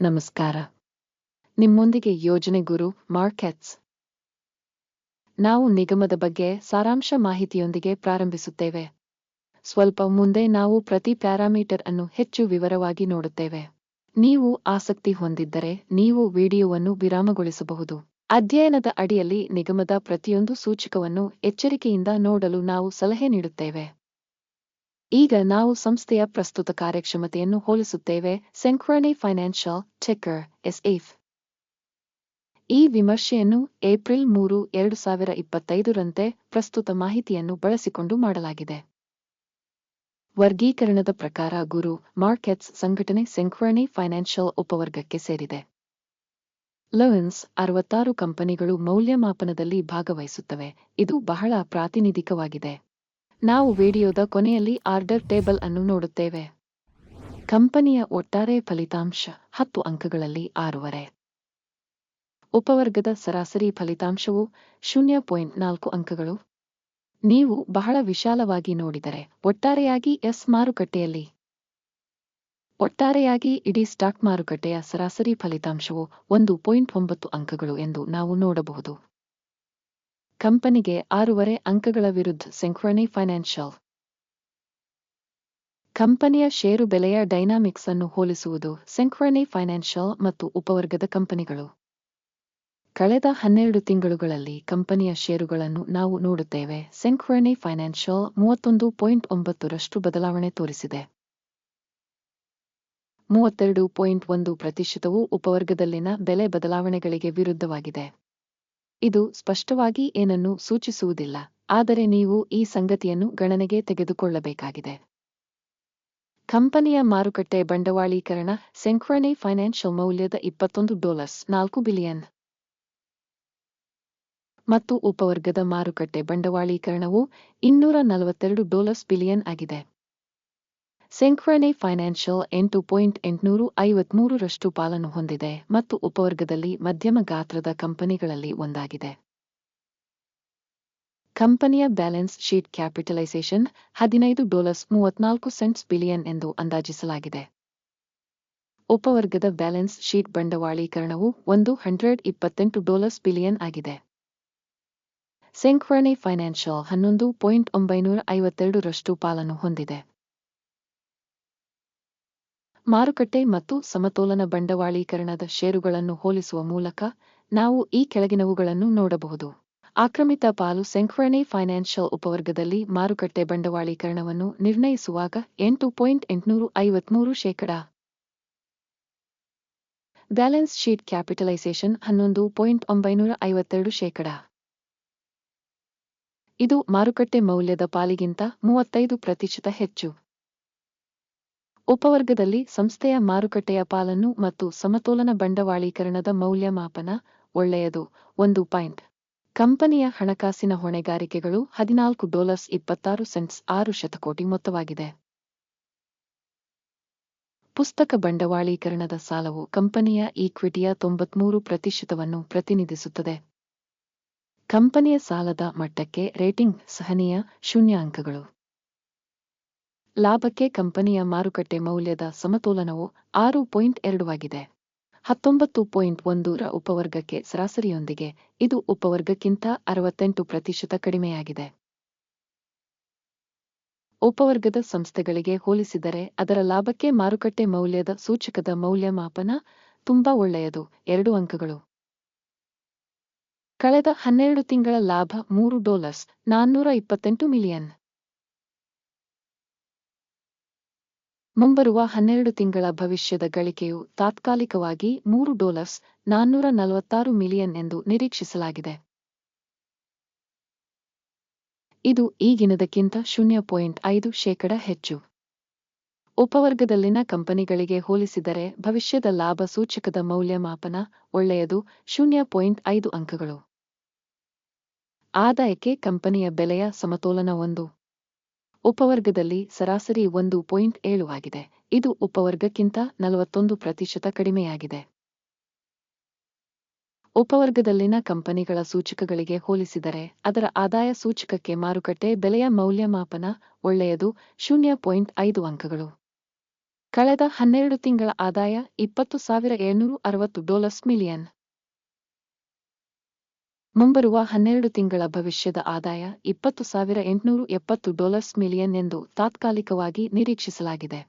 ನಮಸ್ಕಾರ. ನಿಮ್ಮೊಂದಿಗೆ ಯೋಜನೆ ಗುರು ಮಾರ್ಕೆಟ್ಸ್ ನಾವು ನಿಗಮದ ಬಗ್ಗೆ ಸಾರಾಂಶ ಮಾಹಿತಿಯೊಂದಿಗೆ ಪ್ರಾರಂಭಿಸುತ್ತೇವೆ. ಸ್ವಲ್ಪ ಮುಂದೆ ನಾವು ಪ್ರತಿ ಪ್ಯಾರಾಮೀಟರ್ ಅನ್ನು ಹೆಚ್ಚು ವಿವರವಾಗಿ ನೋಡುತ್ತೇವೆ. ನೀವು ಆಸಕ್ತಿ ಹೊಂದಿದ್ದರೆ ನೀವು ವಿಡಿಯೋವನ್ನು ವಿರಾಮಗೊಳಿಸಬಹುದು. ಅಧ್ಯಯನದ ಅಡಿಯಲ್ಲಿ ನಿಗಮದ ಪ್ರತಿಯೊಂದು ಸೂಚಕವನ್ನು ಎಚ್ಚರಿಕೆಯಿಂದ ನೋಡಲು ನಾವು ಸಲಹೆ ನೀಡುತ್ತೇವೆ. ಈಗ ನಾವು ಸಂಸ್ಥೆಯ ಪ್ರಸ್ತುತ ಕಾರ್ಯಕ್ಷಮತೆಯನ್ನು ಹೋಲಿಸುತ್ತೇವೆ. ಸೆಂಕ್ರೋನಿ ಫೈನಾನ್ಷಿಯಲ್ ಟೆಕ್ಕರ್ ಎಸ್ಎಫ್ ಈ ವಿಮರ್ಶೆಯನ್ನು ಏಪ್ರಿಲ್ ಮೂರು, ಎರಡು ಸಾವಿರ ಇಪ್ಪತ್ತೈದರಂತೆ ಪ್ರಸ್ತುತ ಮಾಹಿತಿಯನ್ನು ಬಳಸಿಕೊಂಡು ಮಾಡಲಾಗಿದೆ. ವರ್ಗೀಕರಣದ ಪ್ರಕಾರ ಗುರು ಮಾರ್ಕೆಟ್ಸ್ ಸಂಘಟನೆ ಸೆಂಕ್ರನಿ ಫೈನಾನ್ಷಿಯಲ್ ಉಪವರ್ಗಕ್ಕೆ ಸೇರಿದೆ. ಲವನ್ಸ್ ಅರವತ್ತಾರು ಕಂಪನಿಗಳು ಮೌಲ್ಯಮಾಪನದಲ್ಲಿ ಭಾಗವಹಿಸುತ್ತವೆ. ಇದು ಬಹಳ ಪ್ರಾತಿನಿಧಿಕವಾಗಿದೆ. ನಾವು ವಿಡಿಯೋದ ಕೊನೆಯಲ್ಲಿ ಆರ್ಡರ್ ಟೇಬಲ್ ಅನ್ನು ನೋಡುತ್ತೇವೆ. ಕಂಪನಿಯ ಒಟ್ಟಾರೆ ಫಲಿತಾಂಶ ಹತ್ತು ಅಂಕಗಳಲ್ಲಿ ಆರೂವರೆ. ಉಪವರ್ಗದ ಸರಾಸರಿ ಫಲಿತಾಂಶವು ಶೂನ್ಯ ಪಾಯಿಂಟ್ ನಾಲ್ಕು ಅಂಕಗಳು. ನೀವು ಬಹಳ ವಿಶಾಲವಾಗಿ ನೋಡಿದರೆ ಒಟ್ಟಾರೆಯಾಗಿ ಎಸ್ ಮಾರುಕಟ್ಟೆಯಲ್ಲಿ. ಒಟ್ಟಾರೆಯಾಗಿ ಇಡೀ ಸ್ಟಾಕ್ ಮಾರುಕಟ್ಟೆಯ ಸರಾಸರಿ ಫಲಿತಾಂಶವು ಒಂದು ಪಾಯಿಂಟ್ ಒಂಬತ್ತು ಅಂಕಗಳು ಎಂದು ನಾವು ನೋಡಬಹುದು. ಕಂಪನಿಗೆ ಆರೂವರೆ ಅಂಕಗಳ ವಿರುದ್ಧ ಸಿಂಕ್ರೋನಿ ಫೈನಾನ್ಷಿಯಲ್ ಕಂಪನಿಯ ಷೇರು ಬೆಲೆಯ ಡೈನಾಮಿಕ್ಸ್ ಅನ್ನು ಹೋಲಿಸುವುದು ಸಿಂಕ್ರೋನಿ ಫೈನಾನ್ಷಿಯಲ್ ಮತ್ತು ಉಪವರ್ಗದ ಕಂಪನಿಗಳು. ಕಳೆದ ಹನ್ನೆರಡು ತಿಂಗಳುಗಳಲ್ಲಿ ಕಂಪನಿಯ ಷೇರುಗಳನ್ನು ನಾವು ನೋಡುತ್ತೇವೆ. ಸಿಂಕ್ರೋನಿ ಫೈನಾನ್ಷಿಯಲ್ ಮೂವತ್ತೊಂದು ಪಾಯಿಂಟ್ ಒಂಬತ್ತರಷ್ಟು ಬದಲಾವಣೆ ತೋರಿಸಿದೆ. ಮೂವತ್ತೆರಡು ಪಾಯಿಂಟ್ ಒಂದು ಪ್ರತಿಶತವು ಉಪವರ್ಗದಲ್ಲಿನ ಬೆಲೆ ಬದಲಾವಣೆಗಳಿಗೆ ವಿರುದ್ಧವಾಗಿದೆ. ಇದು ಸ್ಪಷ್ಟವಾಗಿ ಏನನ್ನೂ ಸೂಚಿಸುವುದಿಲ್ಲ, ಆದರೆ ನೀವು ಈ ಸಂಗತಿಯನ್ನು ಗಣನೆಗೆ ತೆಗೆದುಕೊಳ್ಳಬೇಕಾಗಿದೆ. ಕಂಪನಿಯ ಮಾರುಕಟ್ಟೆ ಬಂಡವಾಳೀಕರಣ ಸೆಂಕ್ವಾನಿ ಫೈನಾನ್ಷಿಯಲ್ ಮೌಲ್ಯದ ಇಪ್ಪತ್ತೊಂದು ಡಾಲರ್ಸ್, ನಾಲ್ಕು ಬಿಲಿಯನ್. ಮತ್ತು ಉಪವರ್ಗದ ಮಾರುಕಟ್ಟೆ ಬಂಡವಾಳೀಕರಣವು ಇನ್ನೂರ ನಲವತ್ತೆರಡು ಡಾಲರ್ಸ್ ಬಿಲಿಯನ್ ಆಗಿದೆ. ಸೆಂಕ್ರನಿ ಫೈನಾನ್ಷಿಯಲ್ ಎಂಟು ಪಾಯಿಂಟ್ ಎಂಟುನೂರು ಐವತ್ಮೂರರಷ್ಟು ಪಾಲನ್ನು ಹೊಂದಿದೆ ಮತ್ತು ಉಪವರ್ಗದಲ್ಲಿ ಮಧ್ಯಮ ಗಾತ್ರದ ಕಂಪನಿಗಳಲ್ಲಿ ಒಂದಾಗಿದೆ. ಕಂಪನಿಯ ಬ್ಯಾಲೆನ್ಸ್ ಶೀಟ್ ಕ್ಯಾಪಿಟಲೈಸೇಷನ್ ಹದಿನೈದು ಡಾಲರ್ಸ್ ಮೂವತ್ನಾಲ್ಕು ಸೆಂಟ್ಸ್ ಬಿಲಿಯನ್ ಎಂದು ಅಂದಾಜಿಸಲಾಗಿದೆ. ಉಪವರ್ಗದ ಬ್ಯಾಲೆನ್ಸ್ ಶೀಟ್ ಬಂಡವಾಳೀಕರಣವು ಒಂದು ಹಂಡ್ರೆಡ್ ಇಪ್ಪತ್ತೆಂಟು ಡಾಲರ್ಸ್ ಬಿಲಿಯನ್ ಆಗಿದೆ. ಸೆಂಕ್ರನಿ ಫೈನಾನ್ಷಿಯಲ್ ಹನ್ನೊಂದು ಪಾಯಿಂಟ್ ಒಂಬೈನೂರ ಐವತ್ತೆರಡರಷ್ಟು ಪಾಲನ್ನು ಹೊಂದಿದೆ. ಮಾರುಕಟ್ಟೆ ಮತ್ತು ಸಮತೋಲನ ಬಂಡವಾಳೀಕರಣದ ಷೇರುಗಳನ್ನು ಹೋಲಿಸುವ ಮೂಲಕ ನಾವು ಈ ಕೆಳಗಿನವುಗಳನ್ನು ನೋಡಬಹುದು. ಆಕ್ರಮಿತ ಪಾಲು ಸೆಂಕ್ವರ್ಣೆ ಫೈನಾನ್ಷಿಯಲ್ ಉಪವರ್ಗದಲ್ಲಿ ಮಾರುಕಟ್ಟೆ ಬಂಡವಾಳೀಕರಣವನ್ನು ನಿರ್ಣಯಿಸುವಾಗ ಎಂಟು ಪಾಯಿಂಟ್ ಎಂಟುನೂರು ಐವತ್ಮೂರು ಶೇಕಡ. ಬ್ಯಾಲೆನ್ಸ್ ಶೀಟ್ ಕ್ಯಾಪಿಟಲೈಸೇಷನ್ ಹನ್ನೊಂದು ಪಾಯಿಂಟ್ ಒಂಬೈನೂರ ಐವತ್ತೆರಡು ಶೇಕಡ. ಇದು ಮಾರುಕಟ್ಟೆ ಮೌಲ್ಯದ ಪಾಲಿಗಿಂತ ಮೂವತ್ತೈದು ಪ್ರತಿಶತ ಹೆಚ್ಚು. ಉಪವರ್ಗದಲ್ಲಿ ಸಂಸ್ಥೆಯ ಮಾರುಕಟ್ಟೆಯ ಪಾಲನ್ನು ಮತ್ತು ಸಮತೋಲನ ಬಂಡವಾಳೀಕರಣದ ಮೌಲ್ಯಮಾಪನ ಒಳ್ಳೆಯದು. ಒಂದು ಪಾಯಿಂಟ್. ಕಂಪನಿಯ ಹಣಕಾಸಿನ ಹೊಣೆಗಾರಿಕೆಗಳು ಹದಿನಾಲ್ಕು ಡಾಲರ್ಸ್ ಇಪ್ಪತ್ತಾರು ಸೆಂಟ್ಸ್ ಆರು ಶತಕೋಟಿ ಮೊತ್ತವಾಗಿದೆ. ಪುಸ್ತಕ ಬಂಡವಾಳೀಕರಣದ ಸಾಲವು ಕಂಪನಿಯ ಈಕ್ವಿಟಿಯ ತೊಂಬತ್ಮೂರು ಪ್ರತಿಶತವನ್ನು ಪ್ರತಿನಿಧಿಸುತ್ತದೆ. ಕಂಪನಿಯ ಸಾಲದ ಮಟ್ಟಕ್ಕೆ ರೇಟಿಂಗ್ ಸಹನೀಯ ಶೂನ್ಯ ಅಂಕಗಳು ಲಾಭಕ್ಕೆ ಕಂಪನಿಯ ಮಾರುಕಟ್ಟೆ ಮೌಲ್ಯದ ಸಮತೋಲನವು ಆರು ಪಾಯಿಂಟ್ ಎರಡು ಆಗಿದೆ. ಹತ್ತೊಂಬತ್ತು ಪಾಯಿಂಟ್ ಒಂದರ ಉಪವರ್ಗಕ್ಕೆ ಸರಾಸರಿಯೊಂದಿಗೆ ಇದು ಉಪವರ್ಗಕ್ಕಿಂತ ಅರವತ್ತೆಂಟು ಪ್ರತಿಶತ ಕಡಿಮೆಯಾಗಿದೆ. ಉಪವರ್ಗದ ಸಂಸ್ಥೆಗಳಿಗೆ ಹೋಲಿಸಿದರೆ ಅದರ ಲಾಭಕ್ಕೆ ಮಾರುಕಟ್ಟೆ ಮೌಲ್ಯದ ಸೂಚಕದ ಮೌಲ್ಯಮಾಪನ ತುಂಬಾ ಒಳ್ಳೆಯದು, ಎರಡು ಅಂಕಗಳು. ಕಳೆದ ಹನ್ನೆರಡು ತಿಂಗಳ ಲಾಭ ಮೂರು ಡಾಲರ್ಸ್ ನಾನ್ನೂರ ಇಪ್ಪತ್ತೆಂಟು ಮಿಲಿಯನ್. ಮುಂಬರುವ ಹನ್ನೆರಡು ತಿಂಗಳ ಭವಿಷ್ಯದ ಗಳಿಕೆಯು ತಾತ್ಕಾಲಿಕವಾಗಿ ಮೂರು ಡಾಲರ್ಸ್ ನಾನ್ನೂರ ನಲವತ್ತಾರು ಮಿಲಿಯನ್ ಎಂದು ನಿರೀಕ್ಷಿಸಲಾಗಿದೆ. ಇದು ಈಗಿನದಕ್ಕಿಂತ ಶೂನ್ಯ ಪಾಯಿಂಟ್ ಐದು ಶೇಕಡ ಹೆಚ್ಚು. ಉಪವರ್ಗದಲ್ಲಿನ ಕಂಪನಿಗಳಿಗೆ ಹೋಲಿಸಿದರೆ ಭವಿಷ್ಯದ ಲಾಭ ಸೂಚಕದ ಮೌಲ್ಯಮಾಪನ ಒಳ್ಳೆಯದು ಶೂನ್ಯ ಪಾಯಿಂಟ್ ಐದು ಅಂಕಗಳು. ಆದಾಯಕ್ಕೆ ಕಂಪನಿಯ ಬೆಲೆಯ ಸಮತೋಲನ ಒಂದು ಉಪವರ್ಗದಲ್ಲಿ ಸರಾಸರಿ ಒಂದು ಪಾಯಿಂಟ್ ಏಳು ಆಗಿದೆ. ಇದು ಉಪವರ್ಗಕ್ಕಿಂತ ನಲವತ್ತೊಂದು ಪ್ರತಿಶತ ಕಡಿಮೆಯಾಗಿದೆ. ಉಪವರ್ಗದಲ್ಲಿನ ಕಂಪನಿಗಳ ಸೂಚಕಗಳಿಗೆ ಹೋಲಿಸಿದರೆ, ಅದರ ಆದಾಯ ಸೂಚಕಕ್ಕೆ ಮಾರುಕಟ್ಟೆ ಬೆಲೆಯ ಮೌಲ್ಯಮಾಪನ ಒಳ್ಳೆಯದು, ಶೂನ್ಯ ಪಾಯಿಂಟ್ ಐದು ಅಂಕಗಳು. ಕಳೆದ ಹನ್ನೆರಡು ತಿಂಗಳ ಆದಾಯ ಇಪ್ಪತ್ತು ಸಾವಿರ ಏಳ್ನೂರು ಅರವತ್ತು ಡಾಲರ್ಸ್ ಮಿಲಿಯನ್. ಮುಂಬರುವ ಹನ್ನೆರಡು ತಿಂಗಳ ಭವಿಷ್ಯದ ಆದಾಯ ಇಪ್ಪತ್ತು ಸಾವಿರ ಎಂಟುನೂರು ಎಪ್ಪತ್ತು ಡಾಲರ್ಸ್ ಮಿಲಿಯನ್ ಎಂದು ತಾತ್ಕಾಲಿಕವಾಗಿ ನಿರೀಕ್ಷಿಸಲಾಗಿದೆ.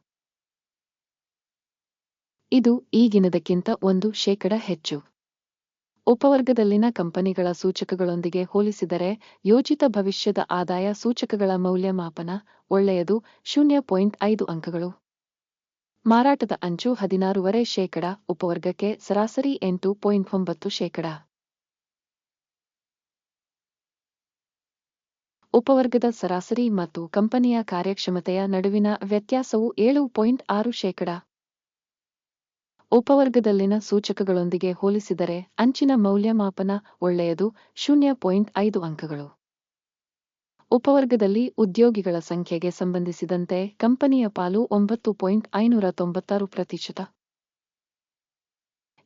ಇದು ಈಗಿನದಕ್ಕಿಂತ ಒಂದು ಶೇಕಡ ಹೆಚ್ಚು. ಉಪವರ್ಗದಲ್ಲಿನ ಕಂಪನಿಗಳ ಸೂಚಕಗಳೊಂದಿಗೆ ಹೋಲಿಸಿದರೆ ಯೋಜಿತ ಭವಿಷ್ಯದ ಆದಾಯ ಸೂಚಕಗಳ ಮೌಲ್ಯಮಾಪನ ಒಳ್ಳೆಯದು ಶೂನ್ಯ ಪಾಯಿಂಟ್ ಐದು ಅಂಕಗಳು. ಮಾರಾಟದ ಅಂಚು ಹದಿನಾರೂವರೆ ಶೇಕಡ, ಉಪವರ್ಗಕ್ಕೆ ಸರಾಸರಿ ಎಂಟು ಪಾಯಿಂಟ್ ಒಂಬತ್ತು ಶೇಕಡ. ಉಪವರ್ಗದ ಸರಾಸರಿ ಮತ್ತು ಕಂಪನಿಯ ಕಾರ್ಯಕ್ಷಮತೆಯ ನಡುವಿನ ವ್ಯತ್ಯಾಸವು ಏಳು ಪಾಯಿಂಟ್ ಆರು ಶೇಕಡ. ಉಪವರ್ಗದಲ್ಲಿನ ಸೂಚಕಗಳೊಂದಿಗೆ ಹೋಲಿಸಿದರೆ ಅಂಚಿನ ಮೌಲ್ಯಮಾಪನ ಒಳ್ಳೆಯದು, ಶೂನ್ಯ ಪಾಯಿಂಟ್ ಐದು ಅಂಕಗಳು. ಉಪವರ್ಗದಲ್ಲಿ ಉದ್ಯೋಗಿಗಳ ಸಂಖ್ಯೆಗೆ ಸಂಬಂಧಿಸಿದಂತೆ ಕಂಪನಿಯ ಪಾಲು ಒಂಬತ್ತು ಪಾಯಿಂಟ್ ಐನೂರ ತೊಂಬತ್ತಾರು ಪ್ರತಿಶತ.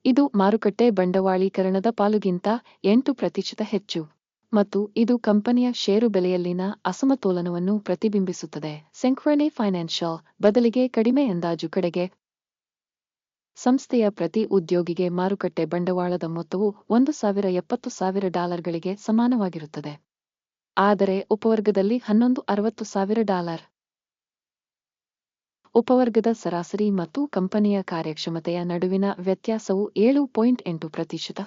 ಇದು ಮಾರುಕಟ್ಟೆ ಬಂಡವಾಳೀಕರಣದ ಪಾಲುಗಿಂತ ಎಂಟು ಪ್ರತಿಶತ ಹೆಚ್ಚು. ಮತ್ತು ಇದು ಕಂಪನಿಯ ಷೇರು ಬೆಲೆಯಲ್ಲಿನ ಅಸಮತೋಲನವನ್ನು ಪ್ರತಿಬಿಂಬಿಸುತ್ತದೆ. ಸೆಂಕ್ರನೆ ಫೈನಾನ್ಷಿಯಲ್ ಬದಲಿಗೆ ಕಡಿಮೆ ಅಂದಾಜು ಕಡೆಗೆ ಸಂಸ್ಥೆಯ ಪ್ರತಿ ಉದ್ಯೋಗಿಗೆ ಮಾರುಕಟ್ಟೆ ಬಂಡವಾಳದ ಮೊತ್ತವು ಒಂದು ಸಾವಿರ ಎಪ್ಪತ್ತು ಸಾವಿರ ಡಾಲರ್ಗಳಿಗೆ ಸಮಾನವಾಗಿರುತ್ತದೆ. ಆದರೆ ಉಪವರ್ಗದಲ್ಲಿ ಹನ್ನೊಂದು ಅರವತ್ತು ಸಾವಿರ ಡಾಲರ್. ಉಪವರ್ಗದ ಸರಾಸರಿ ಮತ್ತು ಕಂಪನಿಯ ಕಾರ್ಯಕ್ಷಮತೆಯ ನಡುವಿನ ವ್ಯತ್ಯಾಸವು ಏಳು ಪಾಯಿಂಟ್ ಎಂಟು ಪ್ರತಿಶತ.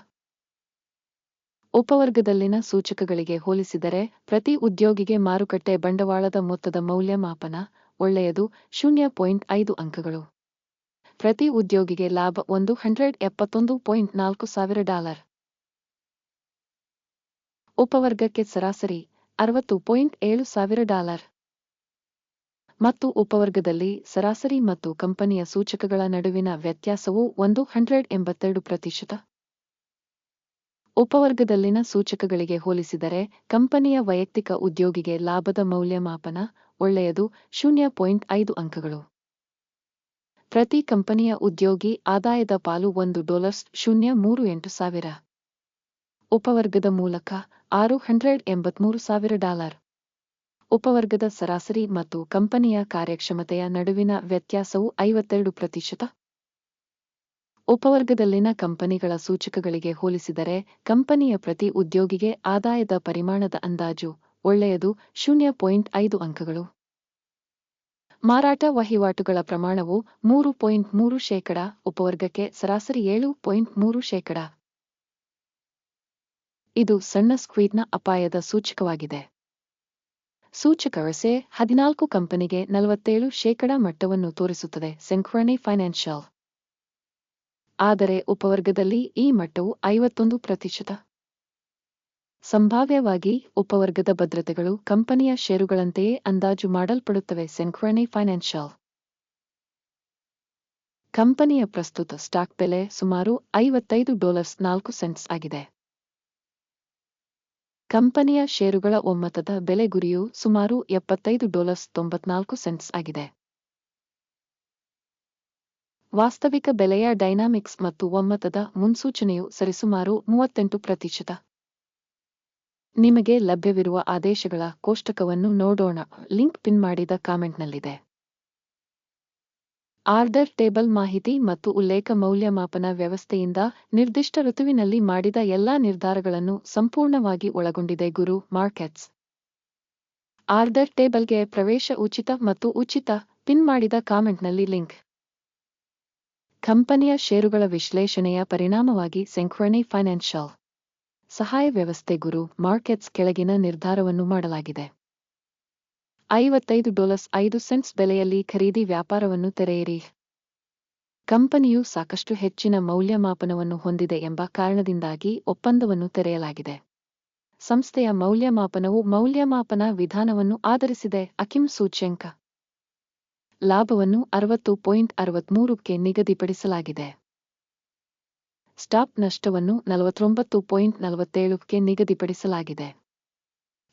ಉಪವರ್ಗದಲ್ಲಿನ ಸೂಚಕಗಳಿಗೆ ಹೋಲಿಸಿದರೆ, ಪ್ರತಿ ಉದ್ಯೋಗಿಗೆ ಮಾರುಕಟ್ಟೆ ಬಂಡವಾಳದ ಮೊತ್ತದ ಮೌಲ್ಯಮಾಪನ ಒಳ್ಳೆಯದು, ಶೂನ್ಯ ಪಾಯಿಂಟ್ ಐದು ಅಂಕಗಳು. ಪ್ರತಿ ಉದ್ಯೋಗಿಗೆ ಲಾಭ ಒಂದು ಹಂಡ್ರೆಡ್ ಎಪ್ಪತ್ತೊಂದು ಪಾಯಿಂಟ್ ನಾಲ್ಕು ಸಾವಿರ ಡಾಲರ್. ಉಪವರ್ಗಕ್ಕೆ ಸರಾಸರಿ ಅರವತ್ತು ಪಾಯಿಂಟ್ ಏಳು ಸಾವಿರ ಡಾಲರ್. ಮತ್ತು ಉಪವರ್ಗದಲ್ಲಿ ಸರಾಸರಿ ಮತ್ತು ಕಂಪನಿಯ ಸೂಚಕಗಳ ನಡುವಿನ ವ್ಯತ್ಯಾಸವು ಒಂದು ಹಂಡ್ರೆಡ್ ಎಂಬತ್ತೆರಡು ಪ್ರತಿಶತ. ಉಪವರ್ಗದಲ್ಲಿನ ಸೂಚಕಗಳಿಗೆ ಹೋಲಿಸಿದರೆ, ಕಂಪನಿಯ ವೈಯಕ್ತಿಕ ಉದ್ಯೋಗಿಗೆ ಲಾಭದ ಮೌಲ್ಯಮಾಪನ ಒಳ್ಳೆಯದು, ಶೂನ್ಯ ಪಾಯಿಂಟ್ ಐದು ಅಂಕಗಳು. ಪ್ರತಿ ಕಂಪನಿಯ ಉದ್ಯೋಗಿ ಆದಾಯದ ಪಾಲು ಒಂದು ಡಾಲರ್ಸ್, ಶೂನ್ಯ ಮೂರು ಎಂಟು ಸಾವಿರ. ಉಪವರ್ಗದ ಮೂಲಕ ಆರು ಹಂಡ್ರೆಡ್ ಎಂಬತ್ಮೂರು ಸಾವಿರ ಡಾಲರ್. ಉಪವರ್ಗದ ಸರಾಸರಿ ಮತ್ತು ಕಂಪನಿಯ ಕಾರ್ಯಕ್ಷಮತೆಯ ನಡುವಿನ ವ್ಯತ್ಯಾಸವು ಐವತ್ತೆರಡು ಪ್ರತಿಶತ. ಉಪವರ್ಗದಲ್ಲಿನ ಕಂಪನಿಗಳ ಸೂಚಕಗಳಿಗೆ ಹೋಲಿಸಿದರೆ, ಕಂಪನಿಯ ಪ್ರತಿ ಉದ್ಯೋಗಿಗೆ ಆದಾಯದ ಪರಿಮಾಣದ ಅಂದಾಜು ಒಳ್ಳೆಯದು, ಶೂನ್ಯ ಪಾಯಿಂಟ್ ಐದು ಅಂಕಗಳು. ಮಾರಾಟ ವಹಿವಾಟುಗಳ ಪ್ರಮಾಣವು ಮೂರು ಪಾಯಿಂಟ್ ಮೂರು ಶೇಕಡ, ಉಪವರ್ಗಕ್ಕೆ ಸರಾಸರಿ ಏಳು ಪಾಯಿಂಟ್ ಮೂರು ಶೇಕಡ. ಇದು ಸಣ್ಣ ಸ್ಕ್ವೀಡ್ನ ಅಪಾಯದ ಸೂಚಕವಾಗಿದೆ. ಸೂಚಕ ವಸೆ ಹದಿನಾಲ್ಕು ಕಂಪನಿಗೆ ನಲವತ್ತೇಳು ಶೇಕಡ ಮಟ್ಟವನ್ನು ತೋರಿಸುತ್ತದೆ ಸೆಂಕ್ರನೆ ಫೈನಾನ್ಷಿಯಲ್ ಆದರೆ ಉಪವರ್ಗದಲ್ಲಿ ಈ ಮಟ್ಟವು ಐವತ್ತೊಂದು ಪ್ರತಿಶತ. ಸಂಭಾವ್ಯವಾಗಿ ಉಪವರ್ಗದ ಭದ್ರತೆಗಳು ಕಂಪನಿಯ ಷೇರುಗಳಂತೆಯೇ ಅಂದಾಜು ಮಾಡಲ್ಪಡುತ್ತವೆ ಸೆಂಕ್ರನೆ ಫೈನಾನ್ಷಿಯಲ್ ಕಂಪನಿಯ ಪ್ರಸ್ತುತ ಸ್ಟಾಕ್ ಬೆಲೆ ಸುಮಾರು ಐವತ್ತೈದು ಡಾಲರ್ಸ್ ನಾಲ್ಕು ಸೆಂಟ್ಸ್ ಆಗಿದೆ. ಕಂಪನಿಯ ಷೇರುಗಳ ಒಮ್ಮತದ ಬೆಲೆ ಗುರಿಯು ಸುಮಾರು ಎಪ್ಪತ್ತೈದು ಡಾಲರ್ಸ್ ತೊಂಬತ್ನಾಲ್ಕು ಸೆಂಟ್ಸ್ ಆಗಿದೆ. ವಾಸ್ತವಿಕ ಬೆಲೆಯ ಡೈನಾಮಿಕ್ಸ್ ಮತ್ತು ಒಮ್ಮತದ ಮುನ್ಸೂಚನೆಯು ಸರಿಸುಮಾರು ಮೂವತ್ತೆಂಟು ಪ್ರತಿಶತ. ನಿಮಗೆ ಲಭ್ಯವಿರುವ ಆದೇಶಗಳ ಕೋಷ್ಟಕವನ್ನು ನೋಡೋಣ. ಲಿಂಕ್ ಪಿನ್ ಮಾಡಿದ ಕಾಮೆಂಟ್ನಲ್ಲಿದೆ. ಆರ್ಡರ್ ಟೇಬಲ್ ಮಾಹಿತಿ ಮತ್ತು ಉಲ್ಲೇಖ ಮೌಲ್ಯಮಾಪನ ವ್ಯವಸ್ಥೆಯಿಂದ ನಿರ್ದಿಷ್ಟ ಋತುವಿನಲ್ಲಿ ಮಾಡಿದ ಎಲ್ಲಾ ನಿರ್ಧಾರಗಳನ್ನು ಸಂಪೂರ್ಣವಾಗಿ ಒಳಗೊಂಡಿದೆ ಗುರು ಮಾರ್ಕೆಟ್ಸ್. ಆರ್ಡರ್ ಟೇಬಲ್ಗೆ ಪ್ರವೇಶ ಉಚಿತ ಮತ್ತು ಉಚಿತ ಪಿನ್ ಮಾಡಿದ ಕಾಮೆಂಟ್ನಲ್ಲಿ ಲಿಂಕ್. ಕಂಪನಿಯ ಷೇರುಗಳ ವಿಶ್ಲೇಷಣೆಯ ಪರಿಣಾಮವಾಗಿ ಸೆಂಕ್ರೊನಿ ಫೈನಾನ್ಷಿಯಲ್ ಸಹಾಯ ವ್ಯವಸ್ಥೆ ಗುರು ಮಾರ್ಕೆಟ್ಸ್ ಕೆಳಗಿನ ನಿರ್ಧಾರವನ್ನು ಮಾಡಲಾಗಿದೆ. ಐವತ್ತೈದು ಡಾಲರ್ಸ್ ಐದು ಸೆಂಟ್ಸ್ ಬೆಲೆಯಲ್ಲಿ ಖರೀದಿ ವ್ಯಾಪಾರವನ್ನು ತೆರೆಯಿರಿ. ಕಂಪನಿಯು ಸಾಕಷ್ಟು ಹೆಚ್ಚಿನ ಮೌಲ್ಯಮಾಪನವನ್ನು ಹೊಂದಿದೆ ಎಂಬ ಕಾರಣದಿಂದಾಗಿ ಒಪ್ಪಂದವನ್ನು ತೆರೆಯಲಾಗಿದೆ. ಸಂಸ್ಥೆಯ ಮೌಲ್ಯಮಾಪನವು ಮೌಲ್ಯಮಾಪನ ವಿಧಾನವನ್ನು ಆಧರಿಸಿದೆ, ಅಕಿಮ್ ಸೂಚ್ಯಂಕ. ಲಾಭವನ್ನು ಅರವತ್ತು ಪಾಯಿಂಟ್ ಅರವತ್ಮೂರಕ್ಕೆ ನಿಗದಿಪಡಿಸಲಾಗಿದೆ. ಸ್ಟಾಪ್ ನಷ್ಟವನ್ನು ನಲವತ್ತೊಂಬತ್ತು ಪಾಯಿಂಟ್ ನಲವತ್ತೇಳಕ್ಕೆ ನಿಗದಿಪಡಿಸಲಾಗಿದೆ.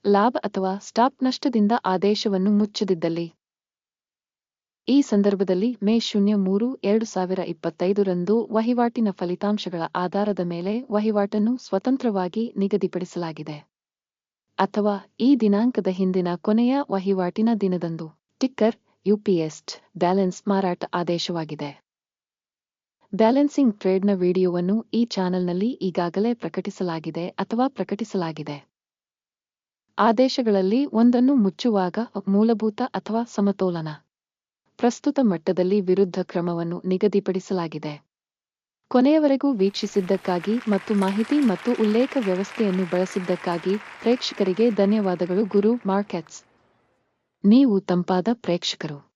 ಲಾಭ ಅಥವಾ ಸ್ಟಾಪ್ ನಷ್ಟದಿಂದ ಆದೇಶವನ್ನು ಮುಚ್ಚದಿದ್ದಲ್ಲಿ. ಈ ಸಂದರ್ಭದಲ್ಲಿ ಮೇ ಶೂನ್ಯ ಮೂರು, ಎರಡು ಸಾವಿರ ಇಪ್ಪತ್ತೈದರಂದು ವಹಿವಾಟಿನ ಫಲಿತಾಂಶಗಳ ಆಧಾರದ ಮೇಲೆ ವಹಿವಾಟನ್ನು ಸ್ವತಂತ್ರವಾಗಿ ನಿಗದಿಪಡಿಸಲಾಗಿದೆ. ಅಥವಾ ಈ ದಿನಾಂಕದ ಹಿಂದಿನ ಕೊನೆಯ ವಹಿವಾಟಿನ ದಿನದಂದು. ಟಿಕ್ಕರ್ ಯುಪಿಎಸ್ಟ್ ಬ್ಯಾಲೆನ್ಸ್ ಮಾರಾಟ ಆದೇಶವಾಗಿದೆ. ಬ್ಯಾಲೆನ್ಸಿಂಗ್ ಟ್ರೇಡ್ನ ವಿಡಿಯೋವನ್ನು ಈ ಚಾನೆಲ್ನಲ್ಲಿ ಈಗಾಗಲೇ ಪ್ರಕಟಿಸಲಾಗಿದೆ ಅಥವಾ ಪ್ರಕಟಿಸಲಾಗಿದೆ. ಆದೇಶಗಳಲ್ಲಿ ಒಂದನ್ನು ಮುಚ್ಚುವಾಗ ಮೂಲಭೂತ ಅಥವಾ ಸಮತೋಲನ. ಪ್ರಸ್ತುತ ಮಟ್ಟದಲ್ಲಿ ವಿರುದ್ಧ ಕ್ರಮವನ್ನು ನಿಗದಿಪಡಿಸಲಾಗಿದೆ. ಕೊನೆಯವರೆಗೂ ವೀಕ್ಷಿಸಿದ್ದಕ್ಕಾಗಿ ಮತ್ತು ಮಾಹಿತಿ ಮತ್ತು ಉಲ್ಲೇಖ ವ್ಯವಸ್ಥೆಯನ್ನು ಬಳಸಿದ್ದಕ್ಕಾಗಿ ಪ್ರೇಕ್ಷಕರಿಗೆ ಧನ್ಯವಾದಗಳು ಗುರು ಮಾರ್ಕೆಟ್ಸ್. ನೀವು ತಂಪಾದ ಪ್ರೇಕ್ಷಕರು.